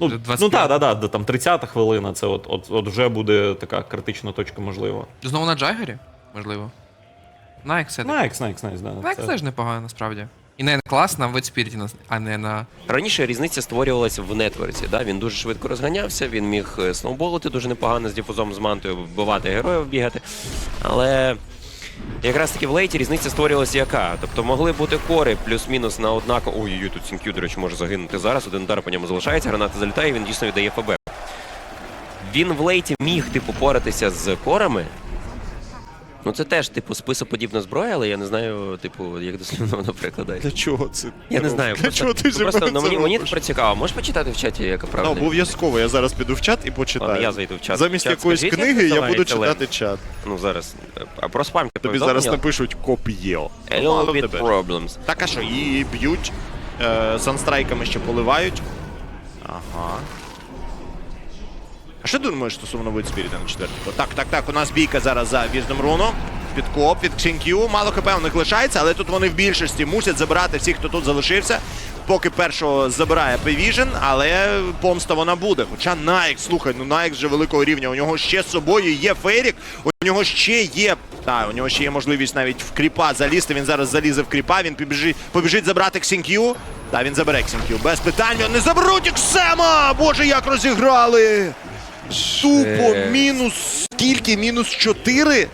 Ну, До ну так, да, да, да, там 30 хвилина, це от, от, от вже буде така критична точка, можливо. Знову на Джайгері? Можливо. Найк все таки. Найкс, Найкс, Найкс, да. Найк це- теж непогано, насправді. І не клас на Витспіріті, а не на. Раніше різниця створювалася в нетворці. Да? Він дуже швидко розганявся, він міг е, сноуболити дуже непогано з діфузом з мантою, вбивати героїв, бігати. Але якраз таки в лейті різниця створювалася яка? Тобто могли бути кори плюс-мінус на однаково. Ой-ой, тут Сінкю, до речі, може загинути зараз. Один удар по ньому залишається, граната залітає, і він дійсно віддає ФБ. Він в лейті міг типу поратися з корами. Ну це теж, типу, списоподібна зброя, але я не знаю, типу, як дослівно вона перекладається. Для чого це? Я не знаю. Для просто- чого ти ну, просто ну, мені, мені тепер цікаво. Можеш почитати в чаті, яка Ну, правда? обов'язково, я зараз піду в чат і Ладно, почитаю. я зайду в чат. Замість Чат, якоїсь скажіть, книги як я буду називається читати чат. Ну зараз. А про спам Тобі зараз напишуть коп'єо. A Ну, little але в bit тебе. problems. Так, а що, її б'ють, е, санстрайками ще поливають. Ага. А що ти думаєш стосовно Войдспіріта на четвертому? Так, так, так, у нас бійка зараз за в'їздом руну. Підкоп від Ксінкю. Мало хп у них лишається, але тут вони в більшості мусять забирати всіх, хто тут залишився. Поки першого забирає Певіжен, але помста вона буде. Хоча Найк, слухай, ну Найк вже великого рівня. У нього ще з собою є Ферік, у нього ще є. Так, у нього ще є можливість навіть в кріпа залізти. Він зараз залізе в кріпа, він побіжить, побіжить забрати Ксінкю. Та він забере Ксінкю. Без питань. Вони заберуть Іксема! Боже, як розіграли! Тупо мінус скільки? Мінус 4?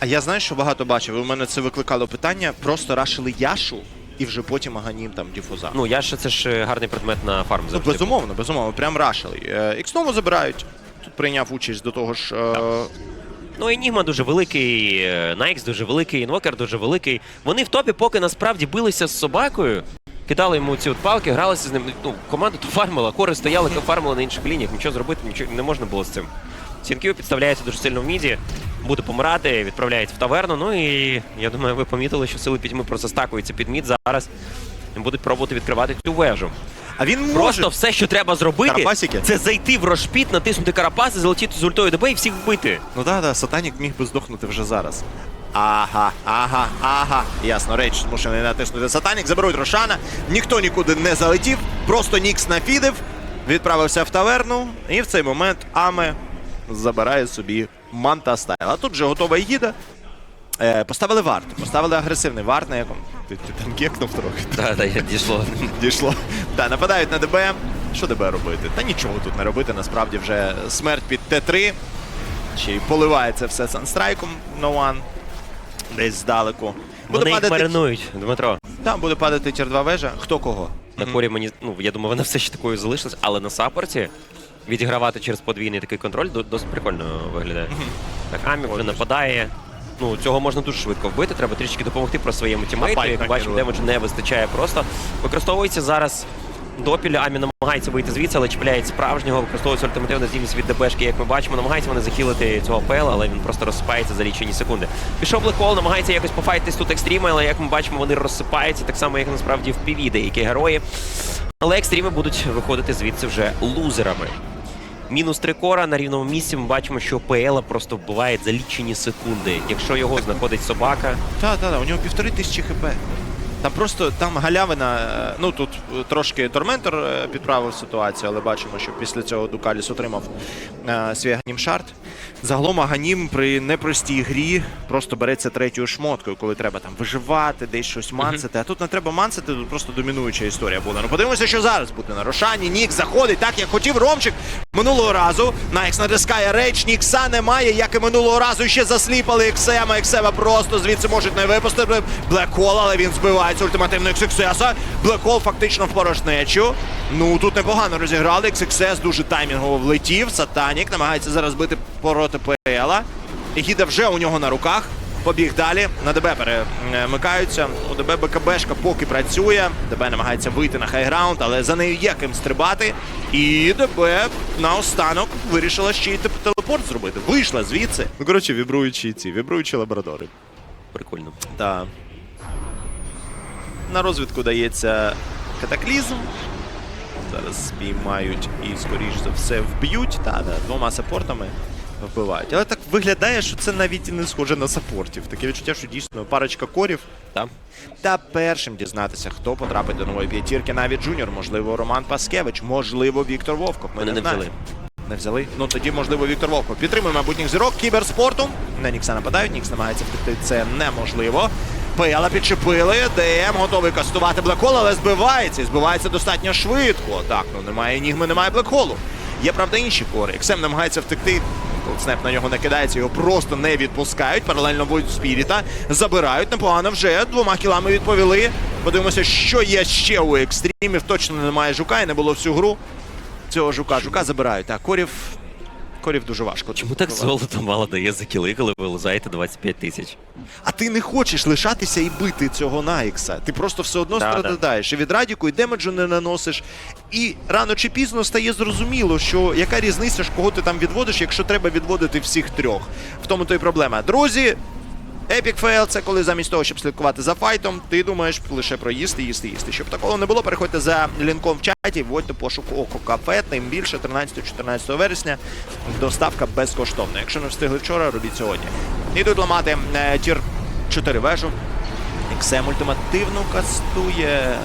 А я знаю, що багато бачив. У мене це викликало питання. Просто рашили Яшу і вже потім аганім там діфуза. Ну, я ще це ж е, гарний предмет на фарм Ну, завжди. безумовно, безумовно, прям рашили. Е, Ікснову забирають. Тут прийняв участь до того ж. е, Ну, Енігма дуже великий, е, Найкс дуже великий, Інвокер дуже великий. Вони в топі поки насправді билися з собакою. Кидали йому ці от палки, гралися з ним. Ну, команда то фармила, кори стояли, фармили на інших лініях. Нічого зробити нічого не можна було з цим. Сінкю підставляється дуже сильно в міді, буде помирати, відправляється в таверну. Ну і я думаю, ви помітили, що сили пітьми просто стакуються під мід зараз. і Будуть пробувати відкривати цю вежу. А він може. Просто все, що треба зробити, Карапасики? це зайти в рошпіт, натиснути карапаси, залетіти з ультою ДБ і всіх вбити. Ну да, да, Сатанік міг би здохнути вже зараз. Ага, ага, ага. Ясно, рейдж змушений натиснути Сатанік. Заберуть Рошана. Ніхто нікуди не залетів. Просто Нікс нафідив, відправився в таверну. І в цей момент Аме забирає собі Манта Стайл. А тут вже готова їда. Е, поставили варт. Поставили агресивний варт, на якому. Ти, ти там кекнув трохи. Так, так, дійшло. Дійшло. Да, нападають на ДБ. Що ДБ робити? Та нічого тут не робити. Насправді вже смерть під Т3. Ще й поливається все санстрайком No One. Десь здалеку. Буде Вони їх падати. маринують, Дмитро. Там буде падати тір 2 вежа. Хто кого? На корі мені, ну я думаю, вона все ще такою залишилась, але на саппорті відігравати через подвійний такий контроль досить прикольно виглядає. Так, Амі вже нападає. Ну, цього можна дуже швидко вбити, треба трішки допомогти про своєму тімейту. Як бачимо, демеджу не вистачає просто. Використовується зараз допіль, Амі намагається вийти звідси, але чіпляють справжнього, використовується альтернативна здібність від ДБшки, як ми бачимо. Намагаються вони захилити цього ПЛ, але він просто розсипається за лічені секунди. Пішов Блекол, намагається якось пофайтись тут екстріми, але як ми бачимо, вони розсипаються так само, як насправді в PV деякі герої. Але екстріми будуть виходити звідси вже лузерами. Мінус три кора на рівному місці. Ми бачимо, що ПЛ просто вбиває за лічені секунди. Якщо його знаходить собака, так, так, у нього півтори тисячі хп. Там просто там галявина. е, Ну тут е, трошки Торментор е, підправив ситуацію, але бачимо, що після цього Дукаліс отримав е, свій Аганім шарт. Загалом Аганім при непростій грі просто береться третьою шмоткою, коли треба там виживати, десь щось мансити. А тут не треба мансити, тут просто домінуюча історія буде. Ну подивимося, що зараз буде на Рошані. Нік заходить так, як хотів Ромчик минулого разу. Найкс натискає рейдж, Нікса немає, як і минулого разу ще засліпали Ексема. Ексема просто звідси можуть не випустити. Блекхол, але він збивається ультимативно XXS. Блекхол фактично в порожнечу. Ну тут непогано розіграли. XXS дуже таймінгово влетів. Сатанік намагається зараз бити проти ПЛа. Егіда вже у нього на руках. Побіг далі. На ДБ перемикаються. У ДБ БКБшка поки працює. ДБ намагається вийти на хайграунд, але за нею є ким стрибати. І ДБ наостанок вирішила ще й телепорт зробити. Вийшла звідси. Ну, коротше, вібруючі ці, вібруючі лабрадори. прикольно. Так. На розвідку дається катаклізм. Зараз спіймають і, скоріш за все, вб'ють. Та, да, двома саппортами вбивають. Але так виглядає, що це навіть і не схоже на саппортів. Таке відчуття, що дійсно парочка корів. Та. Та першим дізнатися, хто потрапить до нової п'ятірки, навіть Джуніор, можливо, Роман Паскевич, можливо, Віктор Вовков. Ми Вони не взяли. Не взяли? Ну тоді, можливо, Віктор Вовков. Підтримуємо майбутніх зірок кіберспорту. На Нікса нападають, Нікс намагається втекти. Це неможливо. Пела підчепили. ДМ готовий кастувати блекхол, але збивається. Збивається достатньо швидко. Так, ну немає нігми, немає блекхолу. Є, правда, інші кори. Ексем намагається втекти. Снеп на нього накидається, його просто не відпускають. Паралельно б'ють Спіріта. Забирають непогано вже. Двома кілами відповіли. Подивимося, що є ще у екстрімів. Точно немає жука і не було всю гру цього жука. Жука забирають. Так, корів. Корів дуже важко. Чому так золото мало дає за кіли, коли ви лузаєте 25 тисяч? А ти не хочеш лишатися і бити цього Найкса. Ти просто все одно Да, страдаєш. І від радіку, і демеджу не наносиш. І рано чи пізно стає зрозуміло, що яка різниця, ж кого ти там відводиш, якщо треба відводити всіх трьох. В тому то й проблема. Друзі, Epic Fail – це коли замість того, щоб слідкувати за файтом, ти думаєш лише про їсти, їсти, їсти. Щоб такого не було, переходьте за лінком в чаті, вводьте пошук око кафе, тим більше 13-14 вересня. Доставка безкоштовна. Якщо не встигли вчора, робіть сьогодні. Ідуть ламати е, тір 4 вежу. XM ультимативно кастує.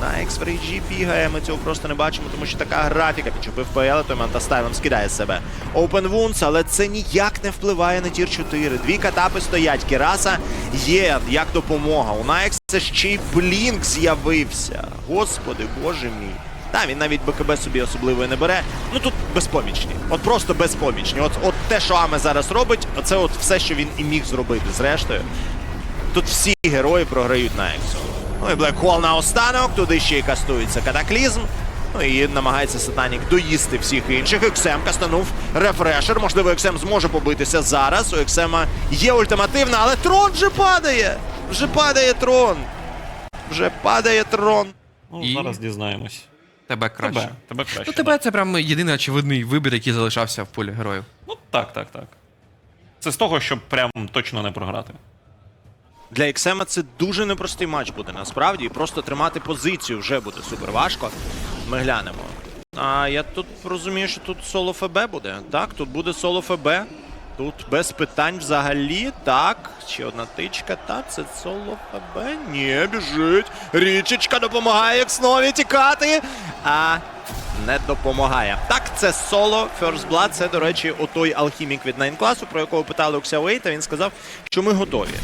На X бігає, ми цього просто не бачимо, тому що така графіка підчепив ПЛ, той Мантастайвом скидає з себе Open Wounds, але це ніяк не впливає на тір 4. Дві катапи стоять. Кіраса є як допомога. У Найкса ще й Блінк з'явився. Господи, боже мій. Та, він навіть БКБ собі особливо не бере. Ну тут безпомічні. От просто безпомічні. От, от те, що Аме зараз робить, це от все, що він і міг зробити зрештою. Тут всі герої програють на Ексу. Ну і Блекхол на останок, туди ще й кастується катаклізм. Ну і намагається Сатанік доїсти всіх інших. Ексем кастанув рефрешер. Можливо, Ексем зможе побитися зараз. У Ексема є ультимативна, але трон вже падає! Вже падає трон. Вже падає трон. Ну, І? зараз дізнаємось. Тебе краще. Тебе, тебе краще. Ну, тебе це прям єдиний очевидний вибір, який залишався в полі героїв. Ну так, так, так. Це з того, щоб прям точно не програти. Для Ексема це дуже непростий матч буде насправді. І просто тримати позицію вже буде супер важко. Ми глянемо. А я тут розумію, що тут соло ФБ буде. Так, тут буде соло ФБ. Тут без питань взагалі. Так, ще одна тичка. Так, це соло ФБ. Ні, біжить. Річечка допомагає Екснові тікати. А не допомагає. Так, це соло First Blood. Це, до речі, отой алхімік від 9 класу, про якого питали у Ксяуейта. Він сказав, що ми готові.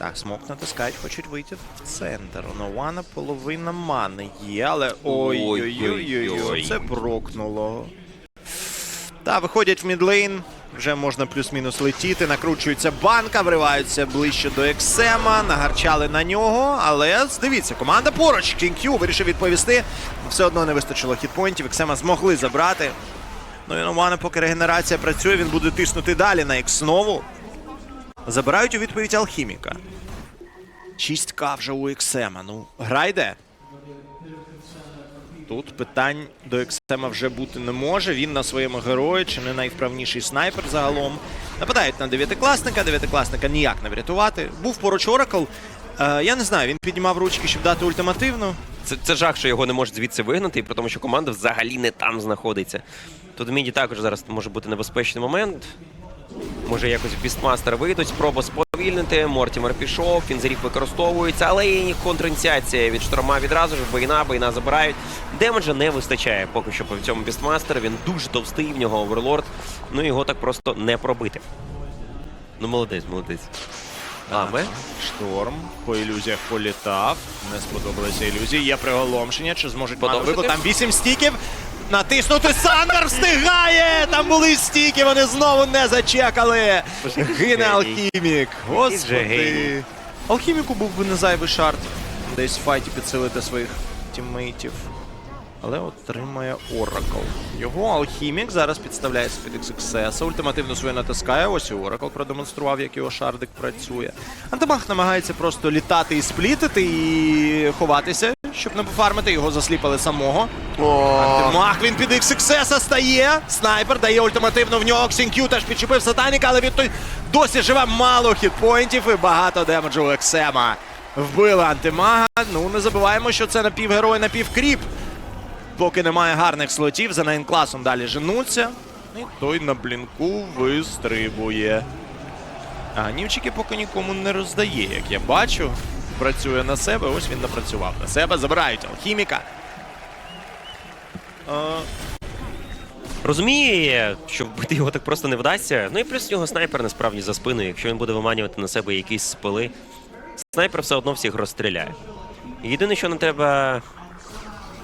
Так, смок натискають, хочуть вийти в центр. У Нована половина мани є, але ой-ой-ой, це прокнуло. Та, виходять в мідлейн. Вже можна плюс-мінус летіти, накручується банка, вриваються ближче до Ексема, нагарчали на нього, але дивіться, команда поруч. Кінг вирішив відповісти. Все одно не вистачило хітпоінтів. Ексема змогли забрати. Ну і Нована, поки регенерація працює, він буде тиснути далі на Екснову. Забирають у відповідь Алхіміка. 6К вже у Ексема. Ну, гра йде. Тут питань до Ексема вже бути не може. Він на своєму герої, чи не найвправніший снайпер загалом. Нападають на дев'ятикласника, дев'ятикласника ніяк не врятувати. Був поруч Оракл. Е, я не знаю, він піднімав ручки, щоб дати ультимативну. Це, це жах, що його не можуть звідси вигнати, і при тому, що команда взагалі не там знаходиться. Тут в міді також зараз може бути небезпечний момент. Може якось бістмастер вийдуть, спроба сповільнити. Мортімер пішов, фінзерів використовується, але і контриніціація від шторма відразу ж. Бейна, бейна забирають. Демеджа не вистачає поки що по цьому бістмастер. Він дуже товстий, в нього оверлорд. Ну його так просто не пробити. Ну, молодець, молодець. А, ми? Шторм по ілюзіях політав. Не сподобалися ілюзії. Є приголомшення. Чи зможуть мати вибух? Там 8 стіків. Натиснути Сандер встигає! Там були стіки, вони знову не зачекали. Гине. Алхімік. Господи. Алхіміку був би не зайвий шарт. Десь в файті підсилити своїх тіммейтів. Але отримає Оракл. Його алхімік зараз підставляється під XXS, ультимативно своє натискає. Ось і Оракл продемонстрував, як його шардик працює. Антимах намагається просто літати і сплітити і ховатися, щоб не пофармити. Його засліпали самого. Антимах він під XXS стає. Снайпер дає ультимативно в нього. Ксінкю теж підчепив сатаніка, але він той досі живе мало хітпоінтів і багато демеджу Ексема. Вбили антимага. Ну не забуваємо, що це напівгерой, напівкріп. Поки немає гарних слотів, за нейн класом далі женуться. І той на блінку вистрибує. А німчики поки нікому не роздає, як я бачу. Працює на себе, ось він напрацював. На себе забирають алхіміка. Е, Розуміє, що вбити його так просто не вдасться. Ну і плюс нього снайпер насправді за спиною. Якщо він буде виманювати на себе якісь спили, снайпер все одно всіх розстріляє. Єдине, що нам треба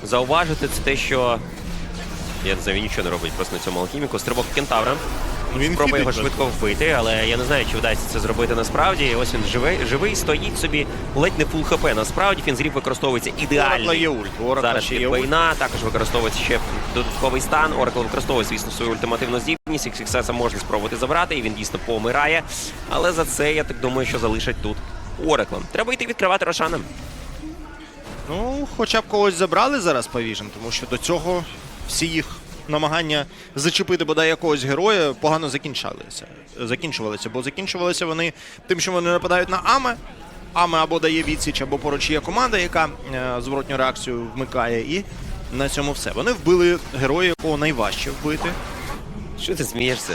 зауважити, це те, що. Я не знаю, він нічого не робить просто на цьому алхіміку. Стрибок кентавра. Він Спробує його швидко вбити, але я не знаю, чи вдасться це зробити насправді. Ось він живий, живий стоїть собі, ледь не фул хп. Насправді фінзрів використовується ідеальний. є ульт. Зараз ще є ульт. Також використовується ще додатковий стан. Оракл використовує, звісно, свою ультимативну здібність. XxS можна спробувати забрати, і він дійсно помирає. Але за це я так думаю, що залишать тут Оракла. Треба йти відкривати Рошаном. Ну, хоча б когось забрали зараз по Vision, тому що до цього всі їх намагання зачепити бодай якогось героя погано закінчалися. Закінчувалися, бо закінчувалися вони тим, що вони нападають на Аме. Аме або дає відсіч, або поруч є команда, яка е, зворотню реакцію вмикає, і на цьому все. Вони вбили героя, якого найважче вбити. Що ти смієшся?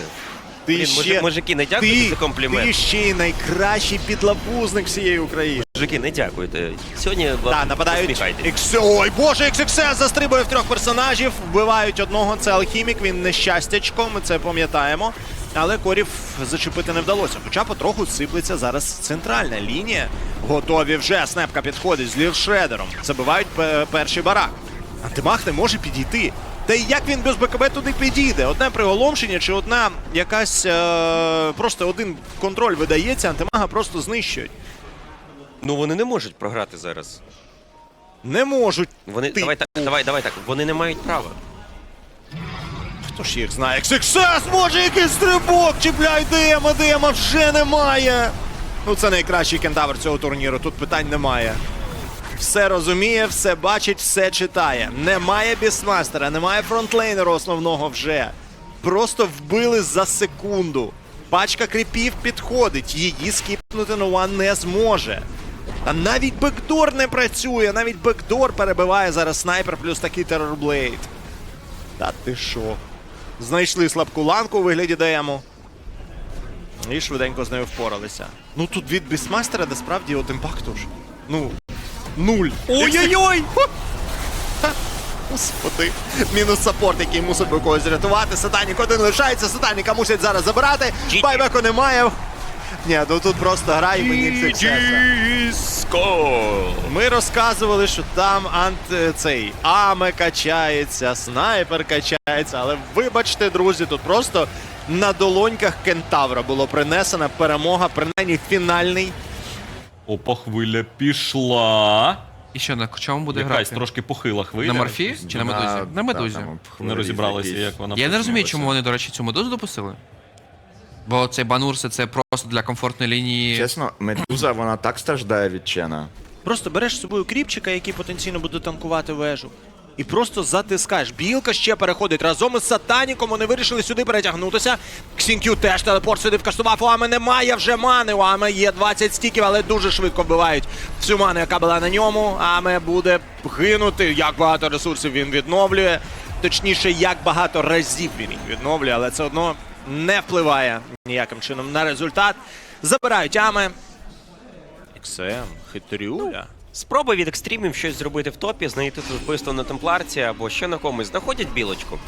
Ти Блін, мужи- мужики, не дякуйте ти, за комплімент. Ти ще й найкращий підлапузник всієї України. Мужики, не дякуйте. Сьогодні Так, власне, нападають. Ікс... Ой, боже, XXS застрибує в трьох персонажів. Вбивають одного. Це алхімік. Він нещастячко, ми це пам'ятаємо. Але корів зачепити не вдалося. Хоча потроху сиплеться зараз центральна лінія. Готові вже. Снепка підходить з лівшредером. Забивають перший барак. Антимах не може підійти. Та й як він без БКБ туди підійде? Одне приголомшення чи одна якась е- просто один контроль видається, антимага просто знищують. Ну вони не можуть програти зараз. Не можуть. Вони Ти- давай так, давай, давай так. Вони не мають права. Хто ж їх знає? XXS може якийсь стрибок! Чіпляй Дема, Дема вже немає! Ну це найкращий кентавр цього турніру, тут питань немає. Все розуміє, все бачить, все читає. Немає бісмастера, немає фронтлейнера основного вже. Просто вбили за секунду. Пачка кріпів підходить, її скіпнути Нуан не зможе. Та навіть бекдор не працює, навіть бекдор перебиває зараз снайпер плюс такий терорблейд. Та ти що? Знайшли слабку ланку у вигляді ДМу. І швиденько з нею впоралися. Ну тут від бісмастера насправді от імпакту ж. Ну. Нуль. Ой-ой-ой! Господи. Мінус саппорт, який мусить би когось рятувати. Сатанік один лишається, Сатаніка мусять зараз забирати. Байбеку немає. Ні, ну тут просто грай мені XXS. Ми розказували, що там ант е, цей Аме качається, снайпер качається, але вибачте, друзі, тут просто на долоньках кентавра було принесена перемога, принаймні фінальний. Опа, хвиля пішла. І що, на чому буде Якась грати? трошки похила хвиля. На морфі чи на медузі? На медузі. Не розібралися, як вона Я не розумію, чому вони, до речі, цю медузу допустили. Бо цей банурси це просто для комфортної лінії. Чесно, медуза вона так страждає від Чена. Просто береш з собою кріпчика, який потенційно буде танкувати вежу. І просто затискаєш. Білка ще переходить разом із Сатаніком. Вони вирішили сюди перетягнутися. Ксінкю теж телепорт сюди вкастував. У Ами немає вже мани. У Ами є 20 стіків, але дуже швидко вбивають всю ману, яка була на ньому. Аме буде гинути. Як багато ресурсів він відновлює. Точніше, як багато разів він їх відновлює, але це одно не впливає ніяким чином на результат. Забирають Ами. XM, хитрюля. Спроби від екстримів щось зробити в топі, знайти тут вбивство на темпларці або ще на комусь. Знаходять білочку.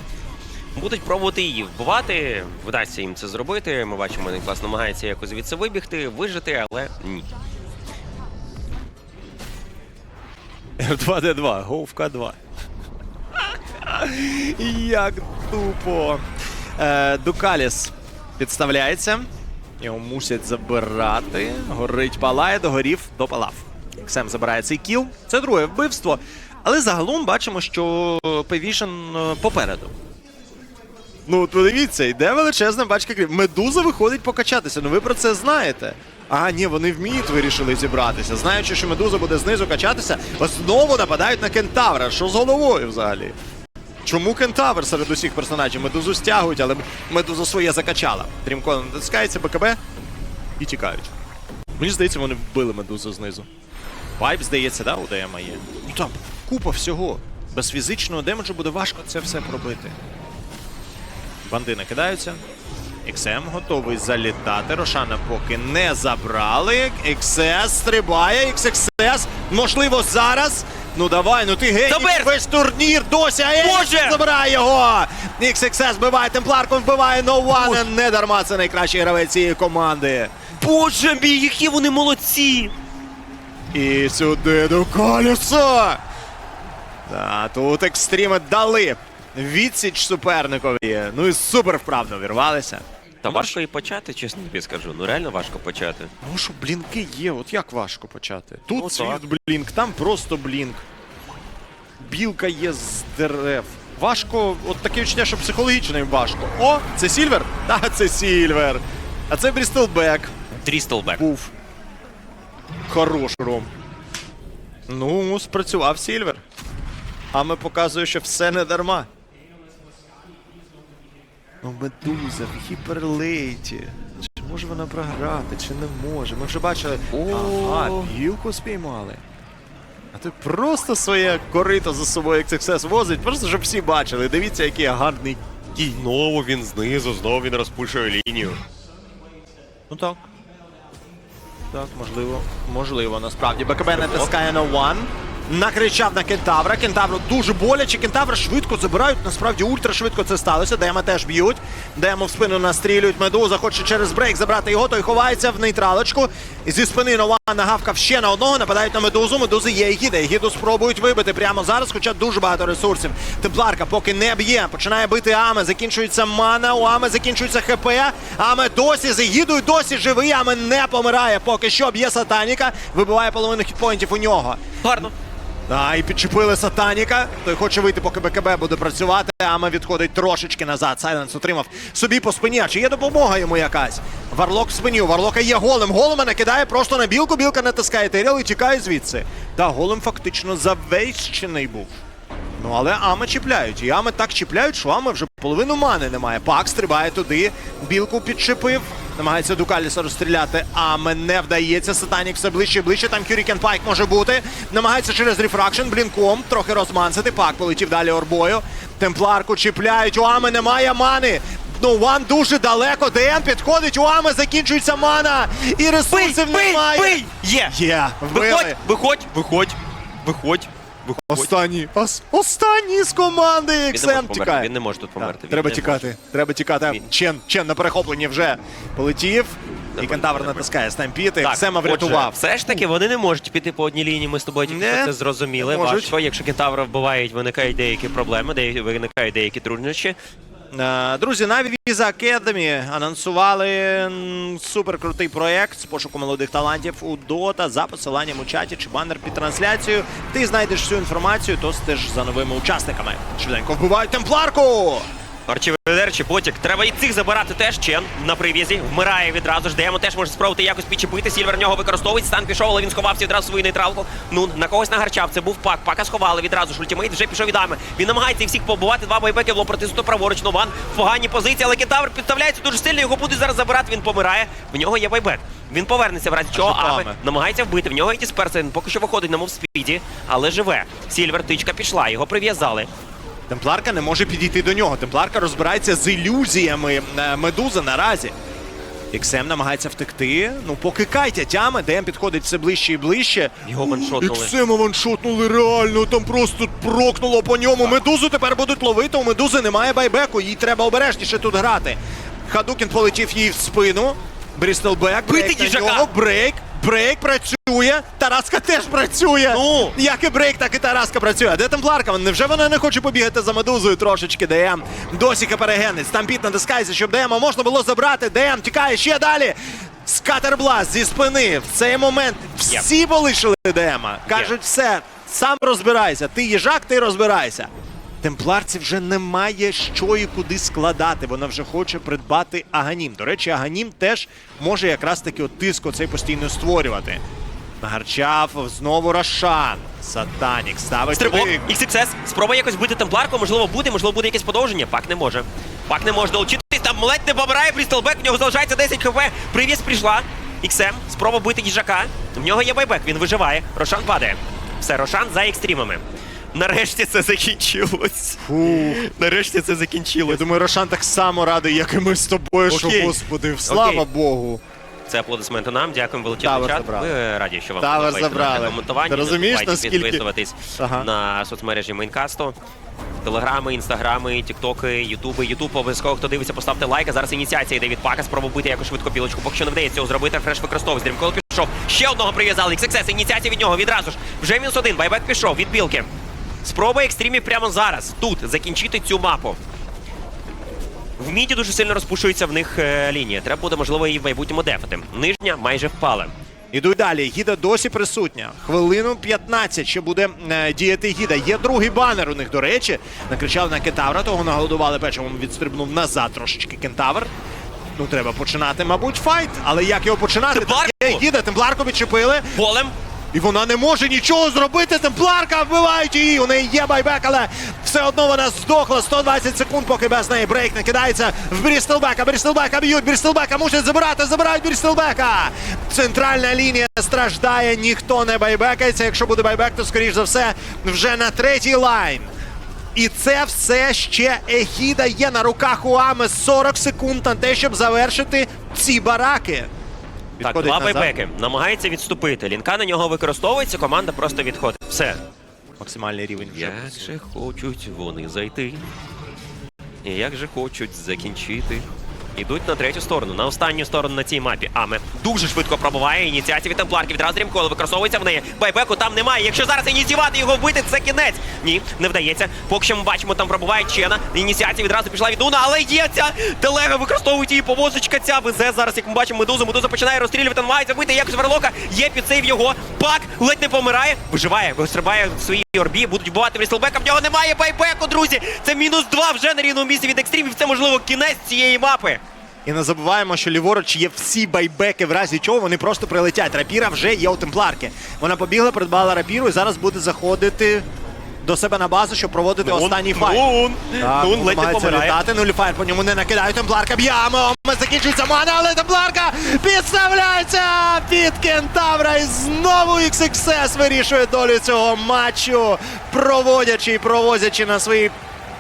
Будуть пробувати її вбивати. Вдасться їм це зробити. Ми бачимо, він клас намагається якось звідси вибігти, вижити, але ні. F2D2, Говка 2. Як тупо. Е, Дукаліс підставляється. Його мусять забирати. Горить палає, догорів, допалав. Ксем забирає цей кіл. Це друге вбивство. Але загалом бачимо, що Певішен попереду. Ну, от подивіться, йде величезна бачка кріп. Медуза виходить покачатися. Ну ви про це знаєте. А, ні, вони вміють вирішили зібратися. Знаючи, що медуза буде знизу качатися, знову нападають на кентавра. Що з головою взагалі? Чому кентавр серед усіх персонажів? Медузу стягують, але медуза своє закачала. Дрімкон натискається, БКБ і тікають. Мені здається, вони вбили медузу знизу. Вайп, здається, да, у ДМа є. Ну там купа всього. Без фізичного демеджу буде важко це все пробити. Банди накидаються. XM готовий залітати. Рошана поки не забрали. XS стрибає. XXS. Можливо, зараз. Ну давай, ну ти геть Добер! весь турнір досі. А Боже! забирає його. XXS вбиває темпларку, вбиває No One. Не дарма це найкращий гравець цієї команди. Боже мій, які вони молодці! І сюди до колеса. Та тут екстріми дали. Відсіч суперникові. Ну і супер вправно вірвалися. Та важко і почати, чесно тобі скажу. Ну реально важко почати. Ну що, блінки є, от як важко почати. Тут Ну, світ блінк, там просто блінк. Білка є з дерев. Важко, от таке відчуття, що психологічно їм важко. О, це Сільвер? Та, це Сільвер. А це Брістелбек Трістелбек. був. Хорош ром. Ну, спрацював Сільвер. А ми показує, що все не дарма. Ну, медуза в гіперлейті. Чи може вона програти, чи не може? Ми вже бачили. Ага, білку спіймали. А ти просто своє корито за собою як success возить, просто щоб всі бачили. Дивіться, який гарний кінь. Знову він знизу, знову він розпушує лінію. Ну так. Так, можливо. Можливо, насправді. БКБ натискає на one. Накричав на кентавра. Кентавру дуже боляче. Кентавра швидко забирають. Насправді ультра швидко це сталося. Дема теж б'ють. Демо в спину настрілюють. Медуза хоче через брейк забрати його, той ховається в нейтралочку. Зі спини Нова нагавкав ще на одного. Нападають на медузу. Медузи є Егіда. Егіду спробують вибити прямо зараз, хоча дуже багато ресурсів. Темпларка поки не б'є. Починає бити Аме. Закінчується мана. У Аме закінчується ХП. Аме досі з Егідою досі живий. Аме не помирає. Поки що б'є сатаніка. Вибиває половину хітпоінтів у нього. Гарно. А, і підчепили сатаніка. Той хоче вийти, поки БКБ буде працювати. Ама відходить трошечки назад. Сайленс отримав собі по спині. А чи є допомога йому якась? Варлок в спині. У Варлока є голем. Голема накидає просто на білку. Білка натискає Теріал і тікає звідси. Та голем фактично завейщений був. Ну але Ами чіпляють. І Ами так чіпляють, що Ами вже половину мани немає. Пак стрибає туди. Білку підчепив. Намагається Дукаліса розстріляти. Аме не вдається. Сатанік все ближче і ближче. Там Кюрікен Пайк може бути. Намагається через рефракшн блінком трохи розмансити. Пак полетів далі орбою. Темпларку чіпляють. У Ами немає мани. Ну, Ван дуже далеко. ДМ підходить. У Ами закінчується мана. І ресурсів немає. бий! Є! Є, вбили. Виходь, виходь, виходь, виходь, виходь. Останній. Ос- останній з команди. Він не може XM померти, тікає. він не може тут померти. Так, він треба не тікати. Треба тікати. Він- Чен, Чен на перехопленні вже полетів. І Нормально, кентавр нормально. натискає стампіти. Так, Сема отже, врятував. все ж таки, вони не можуть піти по одній лінії. Ми з тобою тільки Не, що це зрозуміли. не можуть. Важко. Якщо кентавра вбивають, виникають деякі проблеми, де виникають деякі труднощі. Е, Друзі, на Visa Academy анонсували суперкрутий проект з пошуку молодих талантів у Dota за посиланням у чаті чи банер під трансляцією. Ти знайдеш всю інформацію, то стеж за новими учасниками. Швиденько вбивають темпларку! Арчіведер чи потік. Треба і цих забирати теж. Чен на прив'язі. Вмирає відразу ж. Демо теж може спробувати якось підчепити. Сільвер нього використовують. Стан пішов, але він сховався відразу свою нейтралку. Ну, на когось нагарчав. Це був пак. Пака сховали відразу ж. Ультимейт вже пішов від Ами. Він намагається їх всіх побувати. Два байбеки було протиснуто праворуч. Нован в поганій позиції, але кентавр підставляється дуже сильно. Його будуть зараз забирати. Він помирає. В нього є байбек. Він повернеться в разі чого. Ами намагається вбити. В нього є дисперсер. Він поки що виходить на мовспіді, але живе. Сільвер тичка пішла. Його прив'язали. Темпларка не може підійти до нього. Темпларка розбирається з ілюзіями е, медузи наразі. XM намагається втекти. Ну, поки Кайтя тяме, ДМ підходить все ближче і ближче. Його ваншотнули. XM ваншотнули реально, там просто прокнуло по ньому. Медузу тепер будуть ловити. У медузи немає байбеку, їй треба обережніше тут грати. Хадукін полетів їй в спину. Брістелбек, брейк Бити їжака! брейк, брейк працює. Тараска теж працює. Ну! Як і брейк, так і Тараска працює. А Де темпларка? Невже вона не хоче побігати за медузою трошечки? ДМ досі перегенець. Стампіт натискається, щоб ДМа можна було забрати. ДМ тікає ще далі. Скатербласт зі спини. В цей момент всі полишили ДМа. Кажуть, все, сам розбирайся. Ти їжак, ти розбирайся. Темпларці вже немає що і куди складати. Вона вже хоче придбати Аганім. До речі, Аганім теж може якраз таки от тиск оцей постійно створювати. Нагарчав знову Рошан. Сатанік ставить Стрибок. XXS, спроба якось бити темпларку, можливо буде, можливо буде якесь подовження. Пак не може. Пак не може долучитись, там ледь не помирає Брістелбек, в нього залишається 10 хп. Привіз прийшла. XM, спроба бити їжака. В нього є байбек, він виживає. Рошан падає. Все, Рошан за екстрімами. Нарешті це закінчилось. Нарешті це Я закінчилось. думаю, Рошан так само радий, як і ми з тобою, що Окей. господи, слава Окей. Богу. Це аплодисменти нам. Дякуємо величезний Тавер чат. забрали. Ми раді, що вам Тавер подобається забрали. наше коментування. Ти розумієш, Не забувайте наскільки- підписуватись Ага. на соцмережі Мейнкасту. Телеграми, інстаграми, тіктоки, ютуби. Ютуб обов'язково, хто дивиться, поставте лайк. А зараз ініціація йде від Пака. Спробуй бити якось швидко білочку. Поки що не вдається цього зробити. Фреш використовує. Стрімкол пішов. Ще одного прив'язали. XXS. Ініціація від нього відразу ж. Вже мінус один. Байбек пішов від білки. Спроба екстримів прямо зараз. Тут закінчити цю мапу. В міді дуже сильно розпушується в них е, лінія. Треба буде, можливо, її в майбутньому дефати. Нижня майже впала. Ідуть далі. Гіда досі присутня. Хвилину 15 ще буде е, діяти гіда. Є другий банер у них, до речі. Накричав на кентавра, того наголодували печивом, відстрибнув назад трошечки кентавр. Ну, треба починати, мабуть, файт. Але як його починати? Темпларку! Там є гіда, темпларку відчепили. Голем І вона не може нічого зробити. Темпларка вбивають її. У неї є байбек, але все одно вона здохла. 120 секунд, поки без неї брейк не кидається в Брістелбека. Брістелбека б'ють, Брістелбека мусять забирати, забирають Брістелбека. Центральна лінія страждає, ніхто не байбекається. Якщо буде байбек, то скоріш за все вже на третій лайн. І це все ще Егіда є на руках у Ами 40 секунд на те, щоб завершити ці бараки. Так, два назад. байбеки. Намагається відступити. Лінка на нього використовується, команда просто відходить. Все. Максимальний рівень вже. Як же хочуть вони зайти. І як же хочуть закінчити. Ідуть на третю сторону, на останню сторону на цій мапі. Аме дуже швидко пробуває ініціативі темпларки. Відразу Рімкола використовується в неї. Байбеку там немає. Якщо зараз ініціювати його вбити, це кінець. Ні, не вдається. Поки що ми бачимо, там пробуває Чена. Ініціація відразу пішла від Дуна, але є ця телега використовують її повозочка. Ця везе зараз, як ми бачимо, медузу. Медуза починає розстрілювати, намагається вбити якось верлока. Є підсейв його. Пак ледь не помирає. Виживає, вистрибає в своїй орбі. Будуть вбивати Брістелбека. В нього немає байбеку, друзі. Це мінус два вже на рівному місці від екстримів. Це можливо кінець цієї мапи. І не забуваємо, що ліворуч є всі байбеки, в разі чого вони просто прилетять. Рапіра вже є у темпларки. Вона побігла, придбала рапіру і зараз буде заходити до себе на базу, щоб проводити останній файт. Нун, Так, Нун ледь не помирає. літати, нуліфайр по ньому не накидають. Темпларка б'ямо. Закінчується мана, але темпларка підставляється під кентавра. І знову XXS вирішує долю цього матчу, проводячи і провозячи на своїй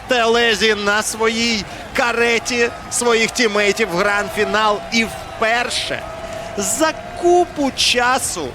телезі, на своїй кареті своїх тімейтів в гранд-фінал. І вперше за купу часу